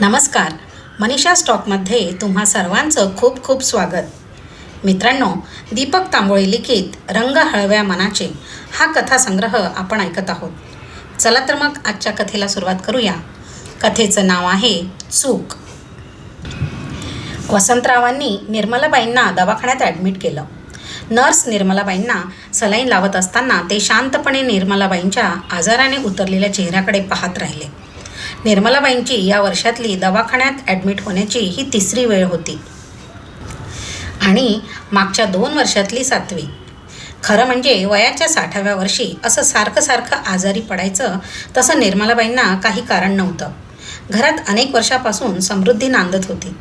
नमस्कार. मनीषा स्टॉकमध्ये तुम्हा सर्वांचं खूप खूप स्वागत. मित्रांनो दीपक तांबोळे लिखित रंग हळव्या मनाचे हा कथासंग्रह आपण ऐकत आहोत. चला तर मग आजच्या कथेला सुरुवात करूया. कथेचं नाव आहे चूक. वसंतरावांनी निर्मलाबाईंना दवाखान्यात ॲडमिट केलं. नर्स निर्मलाबाईंना सलाईन लावत असताना ते शांतपणे निर्मलाबाईंच्या आजाराने उतरलेल्या चेहऱ्याकडे पाहत राहिले. निर्मलाबाईंची या वर्षातली दवाखान्यात ॲडमिट होण्याची ही तिसरी वेळ होती. आणि मागच्या दोन वर्षातली सातवी. खरं म्हणजे वयाच्या साठाव्या वर्षी असं सारखं सारखं आजारी पडायचं तसं निर्मलाबाईंना काही कारण नव्हतं. घरात अनेक वर्षापासून समृद्धी नांदत होती.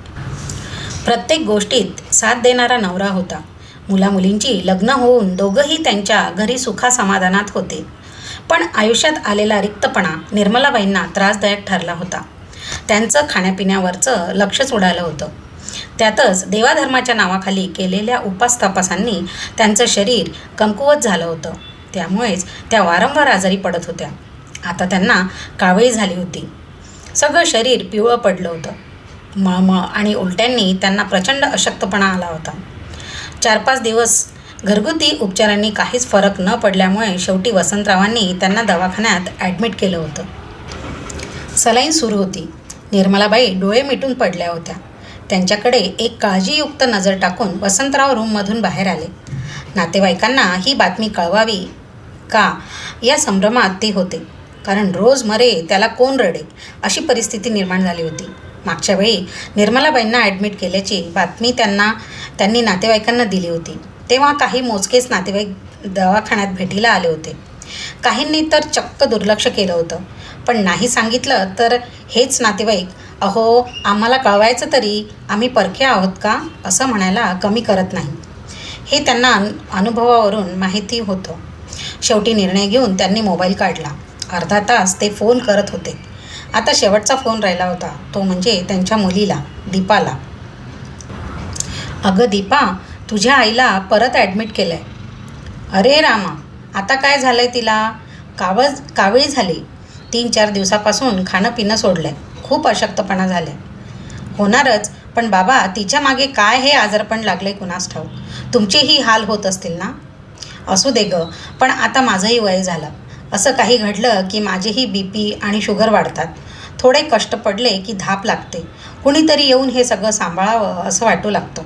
प्रत्येक गोष्टीत साथ देणारा नवरा होता. मुलामुलींची लग्न होऊन दोघंही त्यांच्या घरी सुखासमाधानात होते. पण आयुष्यात आलेला रिक्तपणा निर्मलाबाईंना त्रासदायक ठरला होता. त्यांचं खाण्यापिण्यावरचं लक्षच उडालं होतं. त्यातच देवाधर्माच्या नावाखाली केलेल्या उपासतापासांनी त्यांचं शरीर कमकुवत झालं होतं. त्यामुळेच त्या वारंवार आजारी पडत होत्या. आता त्यांना कावळी झाली होती. सगळं शरीर पिवळं पडलं होतं. मळमळ आणि उलट्यांनी त्यांना प्रचंड अशक्तपणा आला होता. चार पाच दिवस घरगुती उपचारांनी काहीच फरक न पडल्यामुळे शेवटी वसंतरावांनी त्यांना दवाखान्यात ॲडमिट केलं होतं. सलाईन सुरू होती. निर्मलाबाई डोळे मिटून पडल्या होत्या. त्यांच्याकडे एक काळजीयुक्त नजर टाकून वसंतराव रूममधून बाहेर आले. नातेवाईकांना ही बातमी कळवावी का? या संभ्रमात ते होते. कारण रोज मरे त्याला कोण रडे? अशी परिस्थिती निर्माण झाली होती. मागच्या वेळी निर्मलाबाईंना ॲडमिट केल्याची बातमी त्यांना त्यांनी नातेवाईकांना दिली होती. तेव्हा काही मोजकेच नातेवाईक दवाखान्यात भेटीला आले होते. काहींनी तर चक्क दुर्लक्ष केलं होतं. पण नाही सांगितलं तर हेच नातेवाईक अहो आम्हाला कळवायचं तरी आम्ही परखे आहोत का? असं म्हणायला कमी करत नाही. हे त्यांना अनु अनुभवावरून माहिती होतं. शेवटी निर्णय घेऊन त्यांनी मोबाईल काढला. अर्धा तास ते फोन करत होते. आता शेवटचा फोन राहिला होता. तो म्हणजे त्यांच्या मुलीला दीपाला. अगं दीपा तुझ्या आईला परत ॲडमिट केलं आहे अरे रामा आता काय झालं आहे तिला? कावळ कावळी झाली. तीन चार दिवसापासून खाणं पिणं सोडलं आहे खूप अशक्तपणा झालं आहे होणारच पण बाबा तिच्यामागे काय हे आजारपण लागले कुणास ठाऊक? तुमचेही हाल होत असतील ना? असू दे गं पण आता माझंही वय झालं. असं काही घडलं की माझेही बी पी आणि शुगर वाढतात. थोडे कष्ट पडले की धाप लागते. कुणीतरी येऊन हे सगळं सांभाळावं असं वाटू लागतं.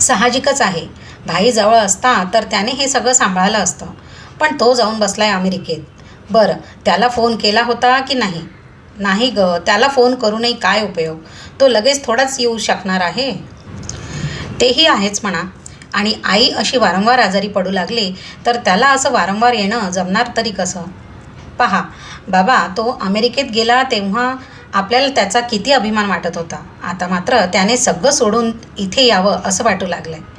साहजिकच आहे. भाई जवळ असता तर त्याने हे सगळं सांभाळलं असतं. पण तो जाऊन बसला आहे अमेरिकेत. बरं त्याला फोन केला होता की नाही? नाही ग त्याला फोन करूनही काय उपयोग? तो लगेच थोडाच येऊ शकणार आहे? तेही आहेच म्हणा. आणि आई अशी वारंवार आजारी पडू लागली तर त्याला असं वारंवार येणं जमणार तरी कसं? पहा बाबा तो अमेरिकेत गेला तेव्हा आपल्याला त्याचा किती अभिमान वाटत होता. आता मात्र त्याने सगळं सोडून इथे यावं असं वाटू लागलं आहे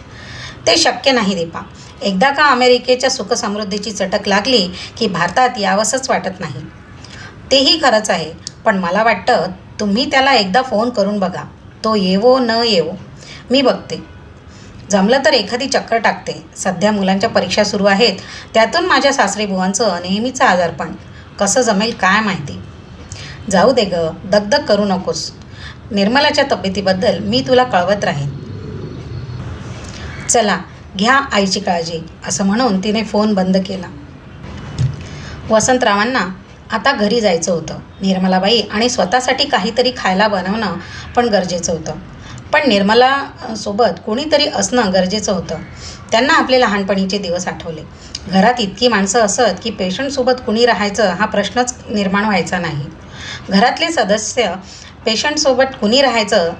ते शक्य नाही दीपा. एकदा का अमेरिकेच्या सुखसमृद्धीची चटक लागली की भारतात यावंसंच वाटत नाही. तेही खरंच आहे पण मला वाटतं तुम्ही त्याला एकदा फोन करून बघा. तो येवो न येवो. मी बघते. जमलं तर एखादी चक्कर टाकते. सध्या मुलांच्या परीक्षा सुरू आहेत. त्यातून माझ्या सासरी बुवांचं नेहमीचं आजारपण. कसं जमेल काय माहिती? जाऊ दे ग दगदग करू नकोस. निर्मलाच्या तब्येतीबद्दल मी तुला कळवत राहीन. चला घ्या आईची काळजी असं म्हणून तिने फोन बंद केला. वसंतरावांना आता घरी जायचं होतं. निर्मलाबाई आणि स्वतःसाठी काहीतरी खायला बनवणं पण गरजेचं होतं. पण निर्मला सोबत कोणीतरी असणं गरजेचं होतं. त्यांना आपले लहानपणीचे दिवस आठवले. घरात इतकी माणसं असत की पेशंटसोबत कुणी राहायचं हा प्रश्नच निर्माण व्हायचा नाही. घरातले सदस्य पेशंटसोबत कुणी राहायचं?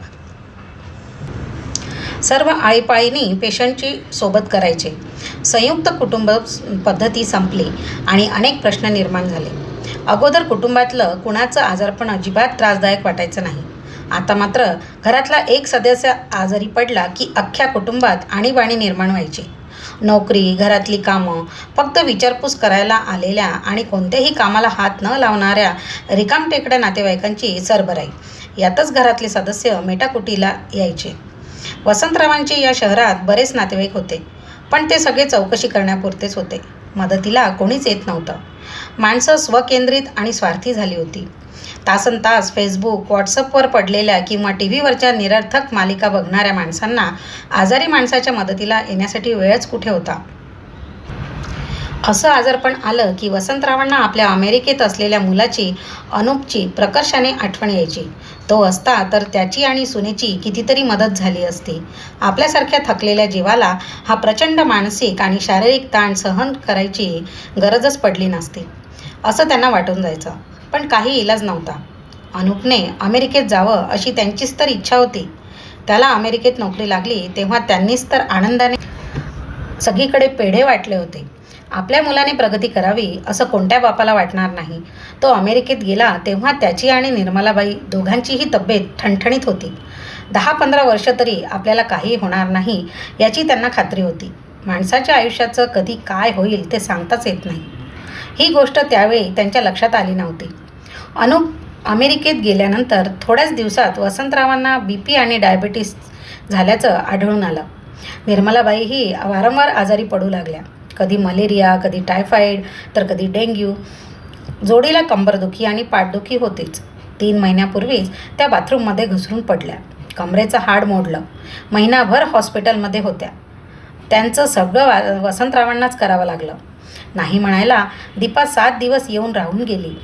सर्व आळीपाळीनी पेशंटची सोबत करायचे. संयुक्त कुटुंब पद्धती संपली आणि अनेक प्रश्न निर्माण झाले. अगोदर कुटुंबातलं कुणाचं आजारपण अजिबात त्रासदायक वाटायचं नाही. आता मात्र घरातला एक सदस्य आजारी पडला की अख्ख्या कुटुंबात आणीबाणी निर्माण व्हायची. नोकरी घरातली कामं फक्त विचारपूस करायला आलेल्या आणि कोणत्याही कामाला हात न लावणाऱ्या रिकामटेकड्या नातेवाईकांची सरबराई यातच घरातले सदस्य मेटाकुटीला यायचे. वसंतरावांचे या शहरात बरेच नातेवाईक होते पण ते सगळे चौकशी करण्यापुरतेच होते. मदतीला कोणीच येत नव्हतं. माणसं स्वकेंद्रित आणि स्वार्थी झाली होती. तासन तास फेसबुक व्हॉट्सअपवर पडलेल्या किंवा टी व्हीवरच्या निरर्थक मालिका बघणाऱ्या माणसांना आजारी माणसाच्या मदतीला येण्यासाठी वेळच कुठे होता? असं आजारपण आलं की वसंतरावांना आपल्या अमेरिकेत असलेल्या मुलाची अनुपची प्रकर्षाने आठवण यायची. तो असता तर त्याची आणि सुनेची कितीतरी मदत झाली असती. आपल्यासारख्या थकलेल्या जीवाला हा प्रचंड मानसिक आणि शारीरिक ताण सहन करायची गरजच पडली नसती. असं त्यांना वाटून जायचं. पण काही इलाज नव्हता. अनुपने अमेरिकेत जावं अशी त्यांचीच तर इच्छा होती. त्याला अमेरिकेत नोकरी लागली तेव्हा त्यांनीच तर आनंदाने सगळीकडे पेढे वाटले होते. आपल्या मुलाने प्रगती करावी असं कोणत्या बापाला वाटणार नाही. तो अमेरिकेत गेला तेव्हा त्याची आणि निर्मलाबाई दोघांचीही तब्येत ठणठणीत होती. दहा पंधरा वर्ष तरी आपल्याला काही होणार नाही याची त्यांना खात्री होती. माणसाच्या आयुष्याचं कधी काय होईल ते सांगताच येत नाही. ही गोष्ट त्यावेळी त्यांच्या लक्षात आली नव्हती. अनुप अमेरिकेत गेल्यानंतर थोड्याच दिवसात वसंतरावांना बी पी आणि डायबिटीस झाल्याचं आढळून आलं. निर्मलाबाईही वारंवार आजारी पडू लागल्या. कधी मलेरिया कधी टायफॉईड तर कधी डेंग्यू. जोडीला कंबरदुखी आणि पाठदुखी होतीच. तीन महिन्यापूर्वीच त्या बाथरूममध्ये घसरून पडल्या. कमरेचं हाड मोडलं. महिनाभर हॉस्पिटलमध्ये होत्या. त्यांचं सगळं वा वसंतरावांनाच करावं लागलं. नाही म्हणायला दीपा सात दिवस येऊन राहून गेली.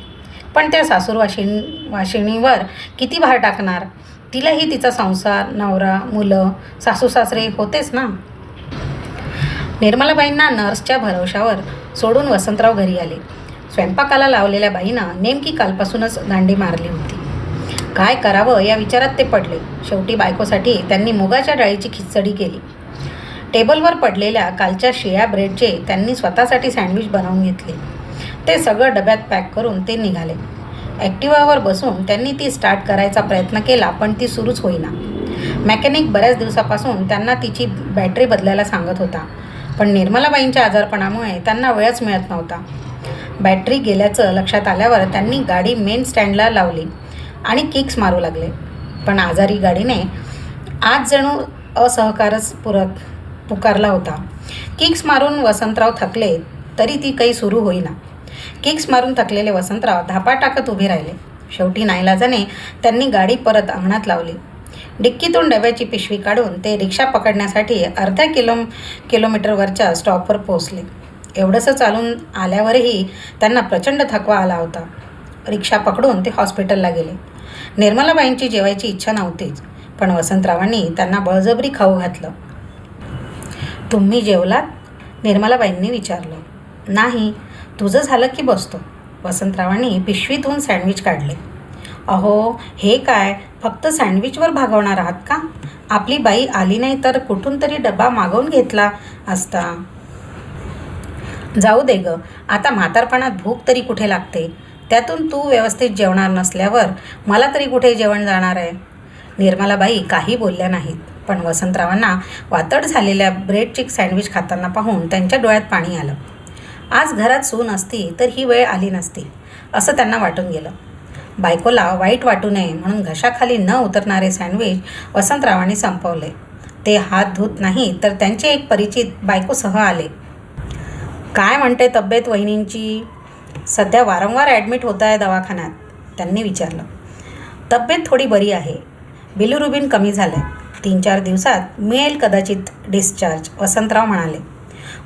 पण त्या सासूर वाशिण वाशिणीवर किती भार टाकणार? तिलाही तिचा संसार नवरा मुलं सासू सासरे होतेच ना? निर्मलाबाईंना नर्सच्या भरवशावर सोडून वसंतराव घरी आले. स्वयंपाकाला लावलेल्या बाईनं नेमकी कालपासूनच दांडी मारली होती. काय करावं या विचारात ते पडले. शेवटी बायकोसाठी त्यांनी मुगाच्या डाळीची खिचडी केली. टेबलवर पडलेल्या कालच्या शिळ्या ब्रेडचे त्यांनी स्वतःसाठी सँडविच बनवून घेतले. ते सगळं डब्यात पॅक करून ते निघाले. ॲक्टिवावर बसून त्यांनी ती स्टार्ट करायचा प्रयत्न केला पण ती सुरूच होईना. मॅकॅनिक बऱ्याच दिवसापासून त्यांना तिची बॅटरी बदलायला सांगत होता पण निर्मलाबाईंच्या आजारपणामुळे त्यांना वेळच मिळत नव्हता. बॅटरी गेल्याचं लक्षात आल्यावर त्यांनी गाडी मेन स्टँडला लावली आणि किक्स मारू लागले. पण आजारी गाडीने आज जणू असहकारच पुरत पुकारला होता. किक्स मारून वसंतराव थकले तरी ती काही सुरू होईना. किक्स मारून थकलेले वसंतराव धापा टाकत उभे राहिले. शेवटी नाईलाजाने त्यांनी गाडी परत अंगणात लावली. डिक्कीतून डब्याची पिशवी काढून ते रिक्षा पकडण्यासाठी अर्ध्या किलो किलोमीटरवरच्या स्टॉपवर पोहोचले. एवढंसं चालून आल्यावरही त्यांना प्रचंड थकवा आला होता. रिक्षा पकडून ते हॉस्पिटलला गेले. निर्मलाबाईंची जेवायची इच्छा नव्हतीच पण वसंतरावांनी त्यांना बळजबरी खाऊ घातलं. तुम्ही जेवलात? निर्मलाबाईंनी विचारलं. नाही तुझं झालं की बसतो. वसंतरावांनी पिशवीतून सँडविच काढले. अहो हे काय फक्त सँडविचवर भागवणार आहात का? आपली बाई आली नाही तर कुठून तरी डबा मागवून घेतला असता. जाऊ दे ग आता म्हातारपणात भूक तरी कुठे लागते? त्यातून तू व्यवस्थित जेवणार नसल्यावर मला तरी कुठे जेवण जाणार आहे? निर्मलाबाई काही बोलल्या नाहीत. पण वसंतरावांना वातड झालेल्या ब्रेडची सँडविच खाताना पाहून त्यांच्या डोळ्यात पाणी आलं. आज घरात सून असती तर ही वेळ आली नसती असं त्यांना वाटून गेलं. बायकोला वाईट वाटू नये म्हणून घशाखाली न उतरणारे सँडविच वसंतरावांनी संपवले. ते हात धुत नाही तर त्यांचे एक परिचित बायकोसह आले. काय म्हणते तब्येत वहिनींची? सध्या वारंवार ॲडमिट होत आहे दवाखान्यात त्यांनी विचारलं. तब्येत थोडी बरी आहे. बिलुरुबिन कमी झालं आहे तीन चार दिवसात मिळेल कदाचित डिस्चार्ज वसंतराव म्हणाले.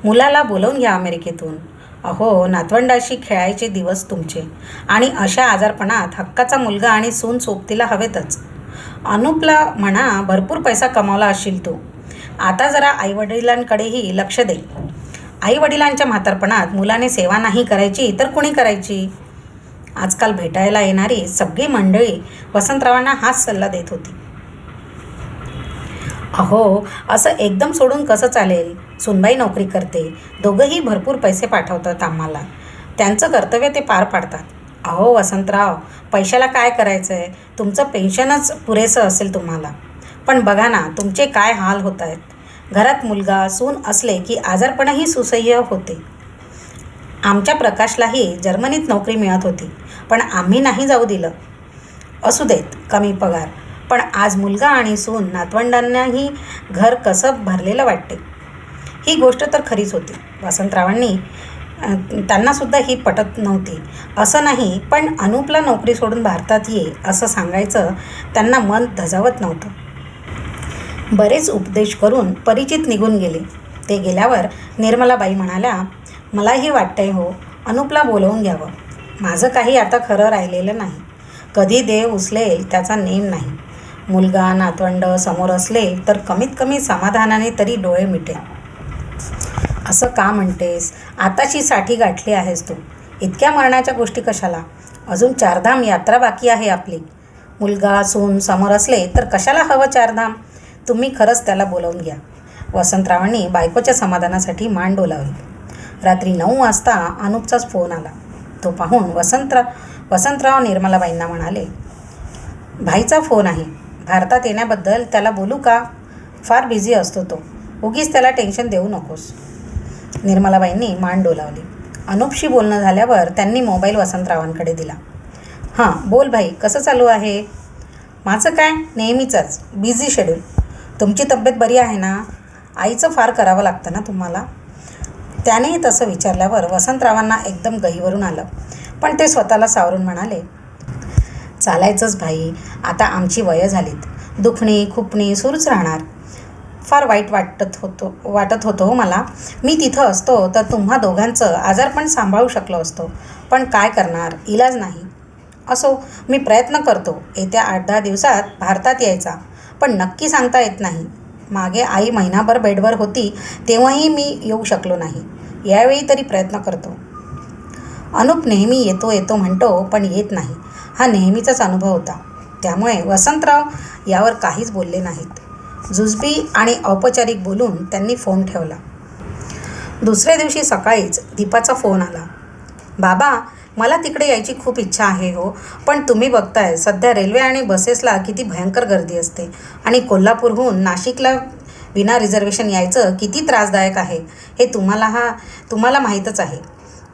मुलाला बोलवून घ्या अमेरिकेतून. अहो नातवंडाशी खेळायचे दिवस तुमचे. आणि अशा आजारपणात हक्काचा मुलगा आणि सून सोबतीला हवेतच. अनुपला म्हणा भरपूर पैसा कमावला असशील तू. आता जरा आईवडिलांकडेही लक्ष दे. आईवडिलांच्या म्हातारपणात मुलाने सेवा नाही करायची तर कुणी करायची? आजकाल भेटायला येणारी सगळी मंडळी वसंतरावांना हाच सल्ला देत होती. अहो असं एकदम सोडून कसं चालेल? सुनबाई नोकरी करते. दोघंही भरपूर पैसे पाठवतात आम्हाला. त्यांचं कर्तव्य ते पार पाडतात. अहो वसंतराव पैशाला काय करायचं आहे तुमचं पेन्शनच पुरेसं असेल तुम्हाला. पण बघा ना तुमचे काय हाल होत आहेत घरात मुलगा सून असले की आजारपणही सुसह्य होते. आमच्या प्रकाशलाही जर्मनीत नोकरी मिळत होती. पण आम्ही नाही जाऊ दिलं. असू देत कमी पगार. पण आज मुलगा आणि सून नातवंडांनाही घर कसं भरलेलं वाटते? ही गोष्ट तर खरीच होती. वसंतरावांनी त्यांनासुद्धा ही पटत नव्हती. असं नाही पण अनुपला नोकरी सोडून भारतात ये असं सांगायचं त्यांना मन धजावत नव्हतं. बरेच उपदेश करून परिचित निघून गेले. ते गेल्यावर निर्मलाबाई म्हणाल्या मलाही वाटतंय हो अनुपला बोलवून घ्यावं. माझं काही आता खरं राहिलेलं नाही. कधी देव उचलेल त्याचा नेम नाही. मुलगा नातवंड समोर असले तर कमीत कमी समाधानाने तरी डोळे मिटेल असं का म्हणतेस? आताची साठी गाठली आहेस तू. इतक्या मरणाच्या गोष्टी कशाला? अजून चारधाम यात्रा बाकी आहे आपली. मुलगा सून समोर असले तर कशाला हवं चारधाम? तुम्ही खरंच त्याला बोलावून घ्या. वसंतरावांनी बायकोच्या समाधानासाठी मान डोलावली. रात्री नऊ वाजता अनुपचाच फोन आला. तो पाहून वसंतराव वसंतराव निर्मलाबाईंना म्हणाले भाईचा फोन आहे. भारतात येण्याबद्दल त्याला बोलू का? फार बिझी असतो तो. उगीच त्याला टेन्शन देऊ नकोस. निर्मलाबाईंनी मान डोलावली. अनुपशी बोलणं झाल्यावर त्यांनी मोबाईल वसंतरावांकडे दिला. हां बोल भाई कसं चालू आहे? माझं काय? नेहमीचंच. बिझी शेड्यूल तुमची तब्येत बरी आहे ना? आईचं फार करावं लागतं ना तुम्हाला? त्यानेही तसं विचारल्यावर वसंतरावांना एकदम गहीवरून आलं. पण ते स्वतःला सावरून म्हणाले चालायचंच भाई आता आमची वयं झालीत. दुखणी खुपणी सुरूच राहणार. फार वाईट वाटत होतो वाटत होतो हो मला. मी तिथं असतो तर तुम्हा दोघांचं आजारपण सांभाळू शकलो असतो. पण काय करणार? इलाज नाही. असो मी प्रयत्न करतो. येत्या आठ दहा दिवसात भारतात यायचा. पण नक्की सांगता येत नाही. मागे आई महिनाभर बेडवर होती तेव्हाही मी येऊ शकलो नाही. यावेळी तरी प्रयत्न करतो. अनुप नेहमी येतो येतो म्हणतो पण येत नाही. हा नेहमीचाच अनुभव होता. त्यामुळे वसंतराव यावर काहीच बोलले नाहीत. जुजबी आणि औपचारिक बोलून त्यांनी फोन ठेवला. दुसऱ्या दिवशी सकाळीच दीपाचा फोन आला. बाबा मला तिकडे यायची खूप इच्छा आहे हो पण तुम्ही बघताय सध्या रेल्वे आणि बसेसला किती भयंकर गर्दी असते आणि कोल्हापूरहून नाशिकला विना रिझर्वेशन यायचं किती त्रासदायक आहे हे तुम्हाला हा तुम्हाला माहीतच आहे.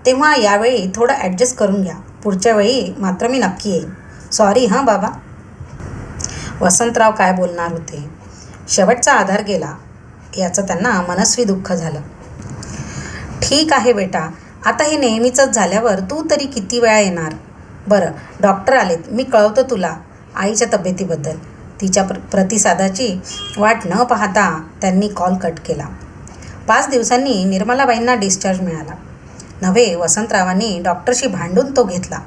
तेव्हा यावेळी थोडं ॲडजस्ट करून घ्या. पुढच्या वेळी मात्र मी नक्की येईन. सॉरी हां बाबा. वसंतराव काय बोलणार होते? शेवटचा आधार गेला. याचं त्यांना मनस्वी दुःख झालं. ठीक आहे बेटा. आता हे नेहमीचंच झाल्यावर तू तरी किती वेळा येणार? बरं डॉक्टर आलेत. मी कळवतो तुला आईच्या तब्येतीबद्दल. तिच्या प्र प्रतिसादाची वाट न पाहता त्यांनी कॉल कट केला. पाच दिवसांनी निर्मलाबाईंना डिस्चार्ज मिळाला. नव्हे वसंतरावांनी डॉक्टरशी भांडून तो घेतला.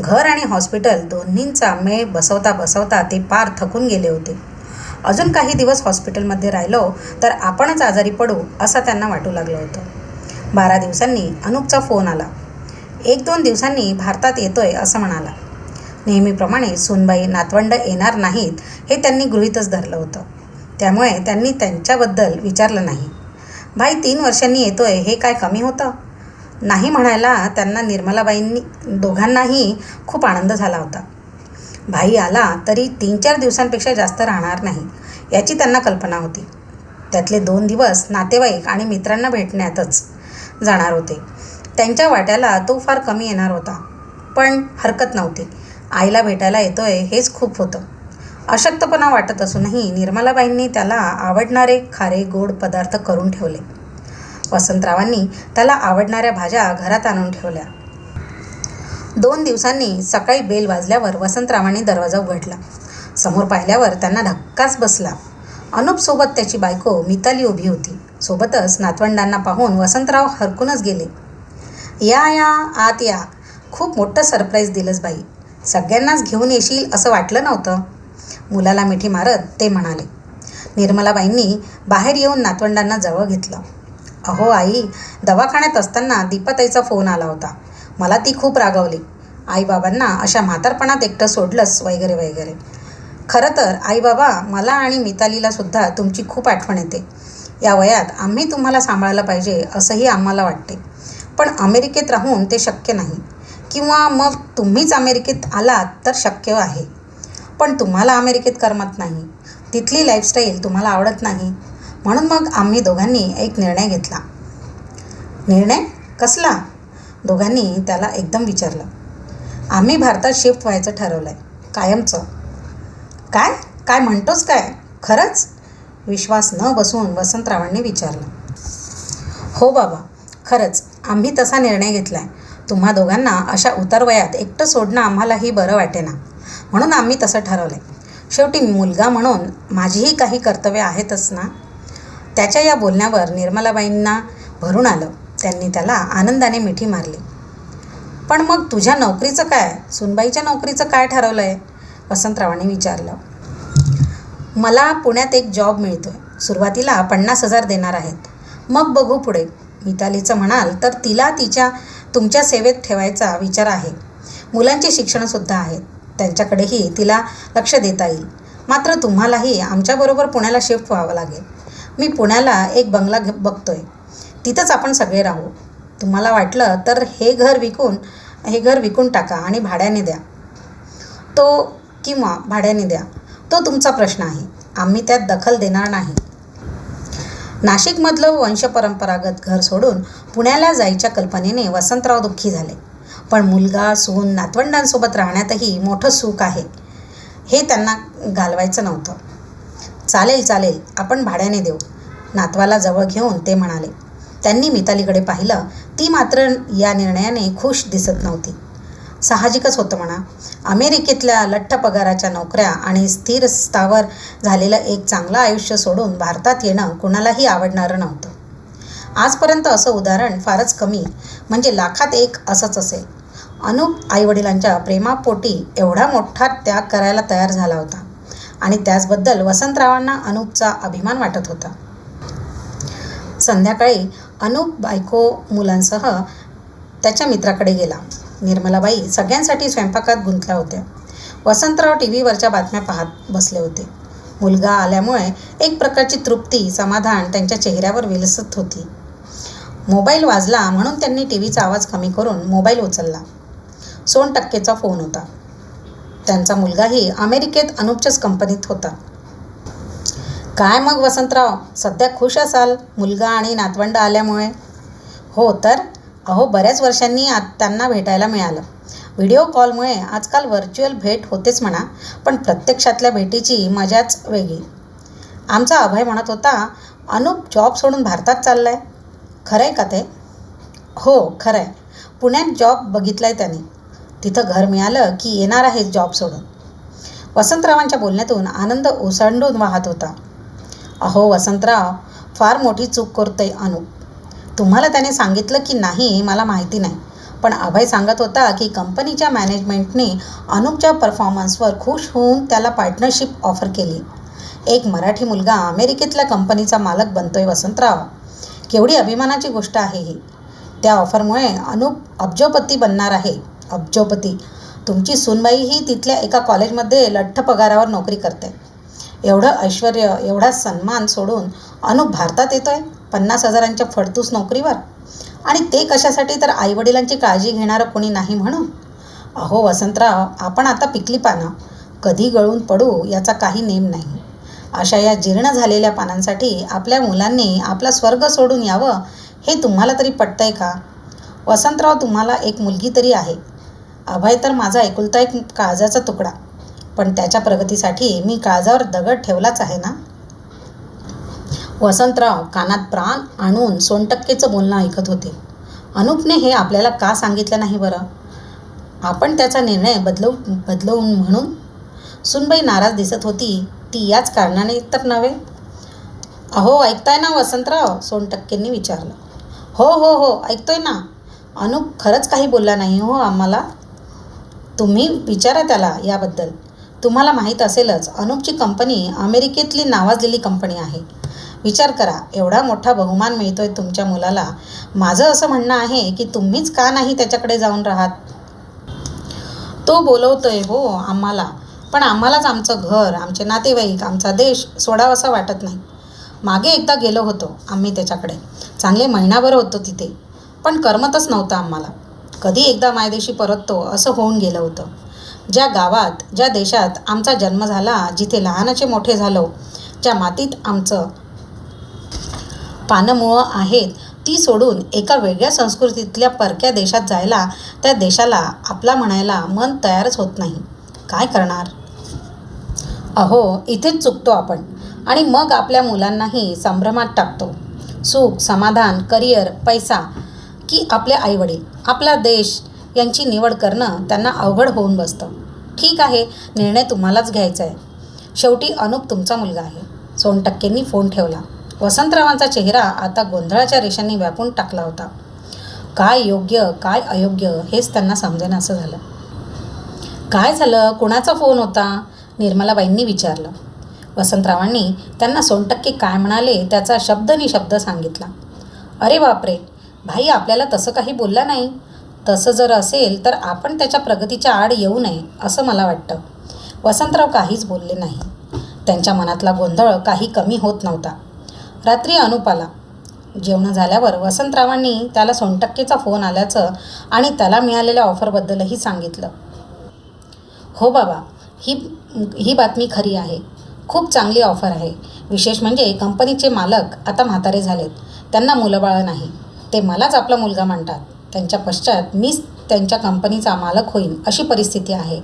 घर आणि हॉस्पिटल दोन्हींचा मेळ बसवता बसवता ते पार थकून गेले होते. अजून काही दिवस हॉस्पिटलमध्ये राहिलो तर आपणच आजारी पडू असं त्यांना वाटू लागलं होतं. बारा दिवसांनी अनुपचा फोन आला. एक दोन दिवसांनी भारतात येतोय असं म्हणाला. नेहमीप्रमाणे सुनबाई नातवंड येणार नाहीत हे त्यांनी गृहीतच धरलं होतं. त्यामुळे त्यांनी त्यांच्याबद्दल विचारलं नाही. भाई तीन वर्षांनी येतोय हे काय कमी होतं? नाही म्हणायला त्यांना निर्मलाबाईंनी दोघांनाही खूप आनंद झाला होता. भाई आला तरी तीन चार दिवसांपेक्षा जास्त राहणार नाही याची त्यांना कल्पना होती. त्यातले दोन दिवस नातेवाईक आणि मित्रांना भेटण्यातच जाणार होते. त्यांच्या वाट्याला तो फार कमी येणार होता पण हरकत नव्हती. आईला भेटायला येतोय हेच खूप होतं. अशक्तपणा वाटत असूनही निर्मलाबाईंनी त्याला आवडणारे खारे गोड पदार्थ करून ठेवले. वसंतरावांनी त्याला आवडणाऱ्या भाज्या घरात आणून ठेवल्या. दोन दिवसांनी सकाळी बेल वाजल्यावर वसंतरावांनी दरवाजा उघडला. समोर पाहिल्यावर त्यांना धक्काच बसला. अनुपसोबत त्याची बायको मिताली उभी होती. सोबतच नातवंडांना पाहून वसंतराव हरकूनच गेले. या या आत या. खूप मोठं सरप्राईज दिलंच बाई. सगळ्यांनाच घेऊन येशील असं वाटलं नव्हतं. मुलाला मिठी मारत ते म्हणाले. निर्मलाबाईंनी बाहेर येऊन नातवंडांना जवळ घेतलं. अहो आई दवाखान्यात असताना दीपाताईचा फोन आला होता. मला ती खूप रागवली. आईबाबांना अशा म्हातारपणात एकटं सोडलंस वगैरे वगैरे. खरं तर आईबाबा मला आणि मितालीला सुद्धा तुमची खूप आठवण येते. या वयात आम्ही तुम्हाला सांभाळायला पाहिजे असंही आम्हाला वाटते. पण अमेरिकेत राहून ते शक्य नाही. किंवा मग तुम्हीच अमेरिकेत आलात तर शक्य आहे. पण तुम्हाला अमेरिकेत करमत नाही. तिथली लाईफस्टाईल तुम्हाला आवडत नाही. म्हणून मग आम्ही दोघांनी एक निर्णय घेतला. निर्णय कसला? दोघांनी त्याला एकदम विचारलं. आम्ही भारतात शिफ्ट व्हायचं ठरवलं आहे कायमचं. काय? काय म्हणतोस काय? खरंच? विश्वास न बसून वसंतरावांनी विचारलं. हो बाबा खरंच. आम्ही तसा निर्णय घेतला आहे तुम्हा दोघांना अशा उतरवयात एकटं सोडणं आम्हालाही बरं वाटेना. म्हणून आम्ही तसं ठरवलं आहे शेवटी मुलगा म्हणून माझीही काही कर्तव्य आहेतच ना? त्याच्या या बोलण्यावर निर्मलाबाईंना भरून आलं. त्यांनी त्याला आनंदाने मिठी मारली. पण मग तुझ्या नोकरीचं काय? सुनबाईच्या नोकरीचं काय ठरवलं आहे वसंतरावांनी विचारलं. मला पुण्यात एक जॉब मिळतो आहे सुरुवातीला पन्नास हजार देणार आहेत. मग बघू पुढे. मितालीचं म्हणाल तर तिला तिच्या तुमच्या सेवेत ठेवायचा विचार आहे. मुलांचे शिक्षणसुद्धा आहेत. त्यांच्याकडेही तिला लक्ष देता येईल. मात्र तुम्हालाही आमच्याबरोबर पुण्याला शिफ्ट व्हावं लागेल. मी पुण्याला एक बंगला घे बघतोय. तिथंच आपण सगळे राहू. तुम्हाला वाटलं तर हे घर विकून हे घर विकून टाका आणि भाड्याने द्या. तो किंवा भाड्याने द्या. तो तुमचा प्रश्न आहे. आम्ही त्यात दखल देणार नाही. नाशिकमधलं वंशपरंपरागत घर सोडून पुण्याला जायच्या कल्पनेने वसंतराव दुःखी झाले. पण मुलगा सून नातवंडांसोबत राहण्यातही मोठं सुख आहे. हे त्यांना घालवायचं नव्हतं. चालेल चालेल आपण भाड्याने देऊ. नातवाला जवळ घेऊन ते म्हणाले. त्यांनी मितालीकडे पाहिलं. ती मात्र या निर्णयाने खुश दिसत नव्हती. साहजिकच होतं म्हणा. अमेरिकेतल्या लठ्ठ पगाराच्या नोकऱ्या आणि स्थिर स्थावर झालेलं एक चांगलं आयुष्य सोडून भारतात येणं कुणालाही आवडणारं नव्हतं. आजपर्यंत असं उदाहरण फारच कमी म्हणजे लाखात एक असंच असेल. अनुप आईवडिलांच्या प्रेमापोटी एवढा मोठा त्याग करायला तयार झाला होता. आणि त्याचबद्दल वसंतरावांना अनूपचा अभिमान वाटत होता. संध्याकाळी अनूप बायको मुलांसह त्याच्या मित्राकडे गेला. निर्मलाबाई सगळ्यांसाठी स्वयंपाकात गुंतल्या होत्या. वसंतराव टी व्हीवरच्या बातम्या पाहत बसले होते. मुलगा आल्यामुळे एक प्रकारची तृप्ती समाधान त्यांच्या चेहऱ्यावर विलसत होती. मोबाईल वाजला म्हणून त्यांनी टी व्हीचा आवाज कमी करून मोबाईल उचलला. सोन टक्केचा फोन होता. त्यांचा मुलगाही अमेरिकेत अनुपच्याच कंपनीत होता. काय मग वसंतराव? सध्या खुश असाल? मुलगा आणि नातवंड आल्यामुळे? हो तर? अहो बऱ्याच वर्षांनी आ त्यांना भेटायला मिळालं. व्हिडिओ कॉलमुळे आजकाल व्हर्च्युअल भेट होतेच म्हणा पण प्रत्यक्षातल्या भेटीची मजाच वेगळी. आमचा अभय म्हणत होता अनुप जॉब सोडून भारतात चालला आहे खरं आहे का ते? हो खरं आहे पुण्यात जॉब बघितला आहे त्याने. तिथं घर मिळालं की येणार आहेच जॉब सोडून. वसंतरावांच्या बोलण्यातून आनंद ओसंडून वाहत होता. अहो वसंतराव फार मोठी चूक करतोय अनुप तुम्हाला त्याने सांगितलं की नाही मला माहिती नाही. पण अभय सांगत होता की कंपनीच्या मॅनेजमेंटने अनुपच्या परफॉर्मन्सवर खुश होऊन त्याला पार्टनरशिप ऑफर केली. एक मराठी मुलगा अमेरिकेतल्या कंपनीचा मालक बनतोय वसंतराव. केवढी अभिमानाची गोष्ट आहे ही. त्या ऑफरमुळे अनुप अब्जोपती बनणार आहे. अब्जोपती. तुमची सुनबाई ही तिथल्या एका कॉलेजमध्ये लठ्ठ पगारावर नोकरी करते. एवढं ऐश्वर एवढा सन्मान सोडून अनुप भारतात येतोय? पन्नास हजारांच्या फडतूस नोकरीवर? आणि ते कशासाठी तर आईवडिलांची काळजी घेणारं कोणी नाही म्हणून? अहो वसंतराव आपण आता पिकली पानं. कधी गळून पडू याचा काही नेम नाही. अशा या जीर्ण झालेल्या पानांसाठी आपल्या मुलांनी आपला स्वर्ग सोडून यावं हे तुम्हाला तरी पटतंय का? वसंतराव तुम्हाला एक मुलगी तरी आहे. अभय तर माझा एकुलता एक काळजाचा तुकडा. पण त्याच्या प्रगतीसाठी मी काळजावर दगड ठेवलाच आहे ना? वसंतराव कानात प्राण आणून सोनटक्केचं बोलणं ऐकत होते. अनुपने हे आपल्याला का सांगितलं नाही बरं? आपण त्याचा निर्णय बदलवू बदलवून म्हणून? सुनबाई नाराज दिसत होती ती याच कारणाने तर नव्हे? अहो ऐकताय ना वसंतराव? सोनटक्केंनी विचारलं. हो हो हो ऐकतोय ना? अनुप खरंच काही बोलला नाही हो आम्हाला? तुम्ही विचारा त्याला याबद्दल. तुम्हाला माहीत असेलच अनुपची कंपनी अमेरिकेतली नावाजलेली कंपनी आहे. विचार करा एवढा मोठा बहुमान मिळतोय तुमच्या मुलाला. माझं असं म्हणणं आहे की तुम्हीच का नाही त्याच्याकडे जाऊन राहात? तो बोलवतोय हो आम्हाला. पण आम्हालाच आमचं घर आमचे नातेवाईक आमचा देश सोडावासा वाटत नाही. मागे एकदा गेलो होतो आम्ही त्याच्याकडे. चांगले महिनाभर होतो तिथे. पण करमतच नव्हतं आम्हाला. कधी एकदा मायदेशी परततो असं होऊन गेलं होतं. ज्या गावात ज्या देशात आमचा जन्म झाला जिथे लहानाचे मोठे झालो ज्या मातीत आमचं पानमुळं आहेत ती सोडून एका वेगळ्या संस्कृतीतल्या परक्या देशात जायला त्या देशाला आपला म्हणायला मन तयारच होत नाही. काय करणार? अहो इथेच चुकतो आपण. आणि मग आपल्या मुलांनाही संभ्रमात टाकतो. सुख समाधान करिअर पैसा की आपले आईवडील आपला देश यांची निवड करणं त्यांना अवघड होऊन बसतं. ठीक आहे निर्णय तुम्हालाच घ्यायचा आहे शेवटी अनुप तुमचा मुलगा आहे. सोनटक्केंनी फोन ठेवला. वसंतरावांचा चेहरा आता गोंधळाच्या रेषांनी व्यापून टाकला होता. काय योग्य काय अयोग्य हेच त्यांना समजेन असं झालं. काय झालं? कुणाचा फोन होता? निर्मलाबाईंनी विचारलं. वसंतरावांनी त्यांना सोनटक्के काय म्हणाले त्याचा शब्द निशब्द सांगितला. अरे बापरे! भाई आपल्याला तसं काही बोलला नाही. तसं जर असेल तर आपण त्याच्या प्रगतीच्या आड येऊ नये असं मला वाटतं. वसंतराव काहीच बोलले नाही. त्यांच्या मनातला गोंधळ काही कमी होत नव्हता. रात्री अनुप आला जेवण झाल्यावर वसंतरावांनी त्याला सोनटक्केचा फोन आल्याचं आणि त्याला मिळालेल्या ऑफरबद्दलही सांगितलं. हो बाबा ही ही बातमी खरी आहे. खूप चांगली ऑफर आहे. विशेष म्हणजे कंपनीचे मालक आता म्हातारे झालेत. त्यांना मुलंबाळं नाही. ते मलाच आपला मुलगा मानतात. त्यांच्या पश्चात मीच त्यांच्या कंपनीचा मालक होईन अशी परिस्थिती आहे.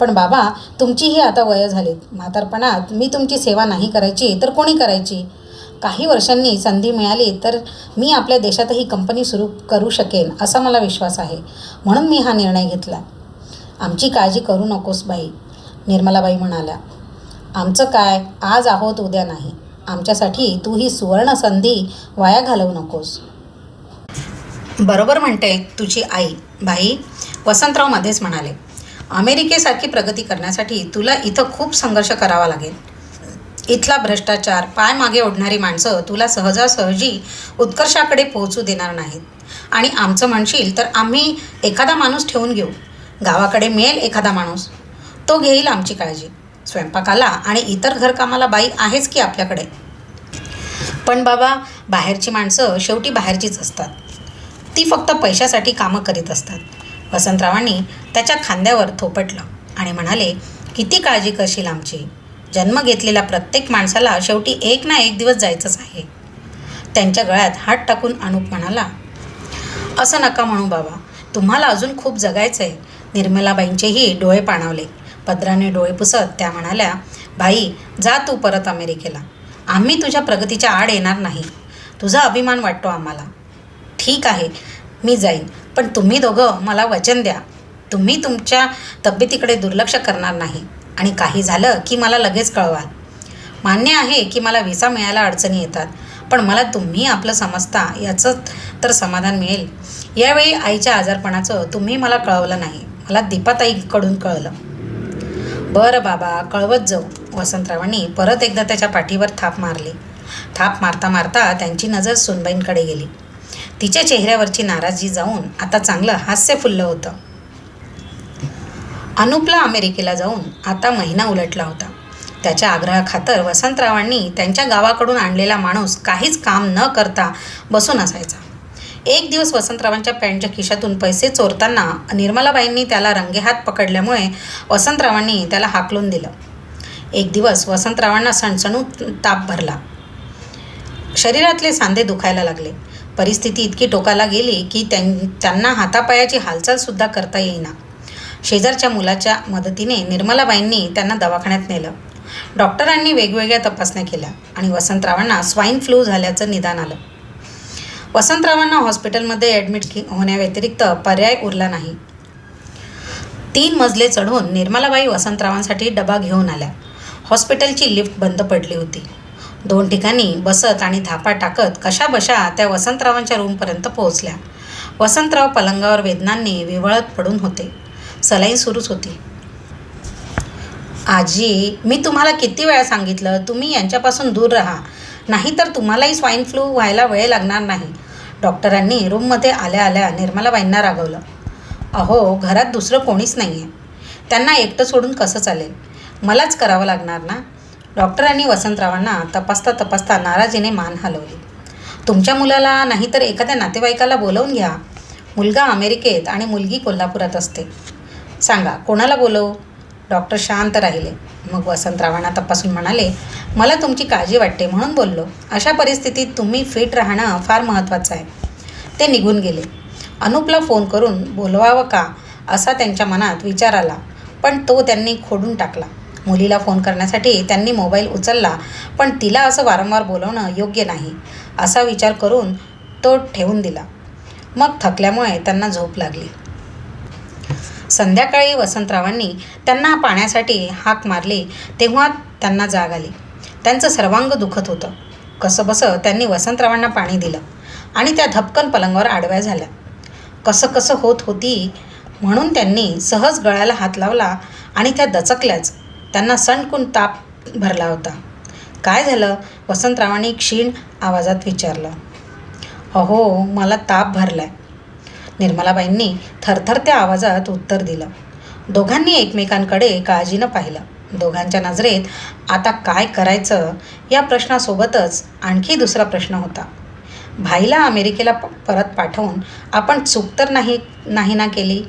पण बाबा तुमचीही आता वय झालीत. म्हातारपणात मी तुमची सेवा नाही करायची तर कोणी करायची? काही वर्षांनी संधी मिळाली तर मी आपल्या देशातही कंपनी सुरू करू शकेन असा मला विश्वास आहे. म्हणून मी हा निर्णय घेतला. आमची काळजी करू नकोस बाई निर्मलाबाई म्हणाल्या. आमचं काय? आज आहोत उद्या नाही. आमच्यासाठी तू ही सुवर्ण संधी वाया घालवू नकोस. बरोबर म्हणते तुझी आई. भाई वसंतराव मध्येच म्हणाले अमेरिकेसारखी प्रगती करण्यासाठी तुला इथं खूप संघर्ष करावा लागेल. इथला भ्रष्टाचार पाय मागे ओढणारी माणसं तुला सहजासहजी उत्कर्षाकडे पोहोचू देणार नाहीत. आणि आमचं म्हणशील तर आम्ही एखादा माणूस ठेवून घेऊ. गावाकडे मिळेल एखादा माणूस. तो घेईल आमची काळजी. स्वयंपाकाला आणि इतर घरकामाला बाई आहेच की आपल्याकडे. पण बाबा बाहेरची माणसं शेवटी बाहेरचीच असतात. ती फक्त पैशासाठी कामं करीत असतात. वसंतरावांनी त्याच्या खांद्यावर थोपटलं आणि म्हणाले किती काळजी करशील आमची? जन्म घेतलेल्या प्रत्येक माणसाला शेवटी एक ना एक दिवस जायचंच आहे. त्यांच्या गळ्यात हात टाकून अनुप म्हणाला असं नका म्हणू बाबा. तुम्हाला अजून खूप जगायचं आहे निर्मलाबाईंचेही डोळे पाणावले. पदराने डोळे पुसत त्या म्हणाल्या भाई जा तू परत अमेरिकेला. आम्ही तुझ्या प्रगतीच्या आड येणार नाही. तुझा अभिमान वाटतो आम्हाला. ठीक आहे मी जाईन. पण तुम्ही दोघं मला वचन द्या. तुम्ही तुमच्या तब्येतीकडे दुर्लक्ष करणार नाही. आणि काही झालं की मला लगेच कळवाल. मान्य आहे की मला व्हिसा मिळायला अडचणी येतात पण मला तुम्ही आपलं समजता याचं तर समाधान मिळेल. यावेळी आईच्या आजारपणाचं तुम्ही मला कळवलं नाही. मला दीपाताईकडून कळलं. बरं बाबा कळवत जाऊ. वसंतरावांनी परत एकदा त्याच्या पाठीवर थाप मारली. थाप मारता मारता त्यांची नजर सुनबाईंकडे गेली. तिच्या चेहऱ्यावरची नाराजी जाऊन आता चांगलं हास्य फुललं होतं. अनुपला अमेरिकेला जाऊन आता महिना उलटला होता. त्याच्या आग्रहाखातर वसंतरावांनी त्यांच्या गावाकडून आणलेला माणूस काहीच काम न करता बसून असायचा. एक दिवस वसंतरावांच्या पॅन्टच्या खिशातून पैसे चोरताना निर्मलाबाईंनी त्याला रंगेहात पकडल्यामुळे वसंतरावांनी त्याला हाकलून दिलं. एक दिवस वसंतरावांना सणसणू ताप भरला. शरीरातले सांधे दुखायला लागले. परिस्थिती इतकी टोकाला गेली की त्यां त्यांना हातापायाची हालचालसुद्धा करता येईना. शेजारच्या मुलाच्या मदतीने निर्मलाबाईंनी त्यांना दवाखान्यात नेलं. डॉक्टरांनी वेगवेगळ्या तपासण्या केल्या आणि वसंतरावांना स्वाईन फ्लू झाल्याचं निदान आलं. वसंतरावांना हॉस्पिटलमध्ये ॲडमिट होण्याव्यतिरिक्त पर्याय उरला नाही. तीन मजले चढून निर्मलाबाई वसंतरावांसाठी डबा घेऊन आल्या. हॉस्पिटलची लिफ्ट बंद पडली होती. दोन ठिकाणी बसत आणि धापा टाकत कशा बशा त्या वसंतरावांच्या रूमपर्यंत पोहोचल्या. वसंतराव पलंगावर वेदनांनी विवळत पडून होते. सलाईन सुरूच होती. आजी मी तुम्हाला किती वेळा सांगितलं तुम्ही यांच्यापासून दूर राहा. नाहीतर तुम्हालाही स्वाईन फ्लू व्हायला वेळ लागणार नाही. डॉक्टरांनी रूममध्ये आल्या आल्या निर्मलाबाईंना रागवलं. अहो घरात दुसरं कोणीच नाही आहे त्यांना एकटं सोडून कसं चालेल? मलाच करावं लागणार ना? डॉक्टरांनी वसंतरावांना तपासता तपासता नाराजीने मान हलवली. तुमच्या मुलाला नाहीतर एखाद्या नातेवाईकाला बोलवून घ्या. मुलगा अमेरिकेत आणि मुलगी कोल्हापुरात असते. सांगा कोणाला बोलवू? डॉक्टर शांत राहिले. मग वसंतरावांना तपासून म्हणाले मला तुमची काळजी वाटते म्हणून बोललो. अशा परिस्थितीत तुम्ही फिट राहणं फार महत्त्वाचं आहे. ते निघून गेले. अनुपला फोन करून बोलवावं का असा त्यांच्या मनात विचार आला पण तो त्यांनी खोडून टाकला. मुलीला फोन करण्यासाठी त्यांनी मोबाईल उचलला पण तिला असं वारंवार बोलवणं योग्य नाही असा विचार करून तो ठेवून दिला. मग थकल्यामुळे त्यांना झोप लागली. संध्याकाळी वसंतरावांनी त्यांना पाण्यासाठी हाक मारली तेव्हा त्यांना जाग आली. त्यांचं सर्वांग दुखत होतं. कसं बसं त्यांनी वसंतरावांना पाणी दिलं आणि त्या धपकन पलंगावर आडव्या झाल्या. कसं कसं होत होती म्हणून त्यांनी सहज गळ्याला हात लावला आणि त्या दचकल्याच त्यांना सणकून ताप भरला होता. काय झालं? वसंतरावांनी क्षीण आवाजात विचारलं. अहो मला ताप भरलाय. निर्मलाबाईंनी थरथरत्या आवाजात उत्तर दिलं. दोघांनी एकमेकांकडे काळजीनं पाहिलं. दोघांच्या नजरेत आता काय करायचं या प्रश्नासोबतच आणखी दुसरा प्रश्न होता. भाईला अमेरिकेला प- परत पाठवून आपण चूक तर नाही नाही ना केली?